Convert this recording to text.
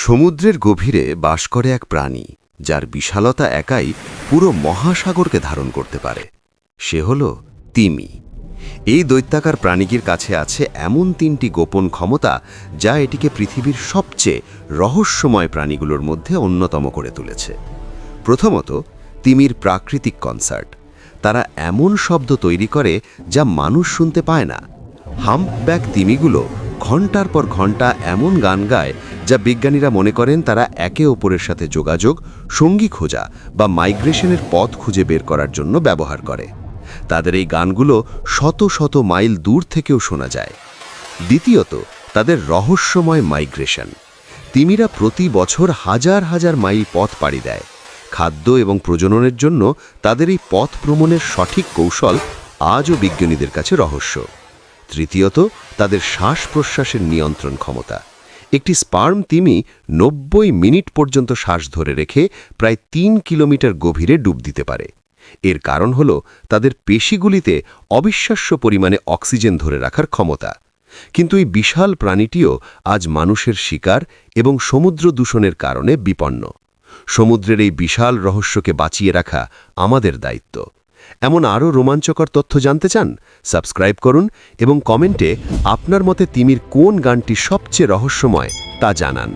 সমুদ্রের গভীরে বাস করে এক প্রাণী, যার বিশালতা একাই পুরো মহাসাগরকে ধারণ করতে পারে। সে হল তিমি। এই দৈত্যাকার প্রাণীটির কাছে আছে এমন তিনটি গোপন ক্ষমতা যা এটিকে পৃথিবীর সবচেয়ে রহস্যময় প্রাণীগুলোর মধ্যে অন্যতম করে তুলেছে। প্রথমত, তিমির প্রাকৃতিক কনসার্ট। তারা এমন শব্দ তৈরি করে যা মানুষ শুনতে পায় না। হাম্পব্যাক তিমিগুলো ঘণ্টার পর ঘণ্টা এমন গান গায় যা বিজ্ঞানীরা মনে করেন তারা একে অপরের সাথে যোগাযোগ, সঙ্গী খোঁজা বা মাইগ্রেশনের পথ খুঁজে বের করার জন্য ব্যবহার করে। তাদের এই গানগুলো শত শত মাইল দূর থেকেও শোনা যায়। দ্বিতীয়ত, তাদের রহস্যময় মাইগ্রেশন। তিমিরা প্রতি বছর হাজার হাজার মাইল পথ পাড়ি দেয়। খাদ্য এবং প্রজননের জন্য তাদের এই পথ ভ্রমণের সঠিক কৌশল আজও বিজ্ঞানীদের কাছে রহস্য। তৃতীয়ত, তাদের শ্বাস প্রশ্বাসের নিয়ন্ত্রণ ক্ষমতা। একটি স্পার্ম তিমি নব্বই মিনিট পর্যন্ত শ্বাস ধরে রেখে প্রায় তিন কিলোমিটার গভীরে ডুব দিতে পারে। এর কারণ হল তাদের পেশিগুলিতে অবিশ্বাস্য পরিমাণে অক্সিজেন ধরে রাখার ক্ষমতা। কিন্তু এই বিশাল প্রাণীটিও আজ মানুষের শিকার এবং সমুদ্র দূষণের কারণে বিপন্ন। সমুদ্রের এই বিশাল রহস্যকে বাঁচিয়ে রাখা আমাদের দায়িত্ব। এমন আরও রোমাঞ্চকর তথ্য জানতে চান? সাবস্ক্রাইব করুন এবং কমেন্টে আপনার মতে তিমির কোন গানটি সবচেয়ে রহস্যময় তা জানান।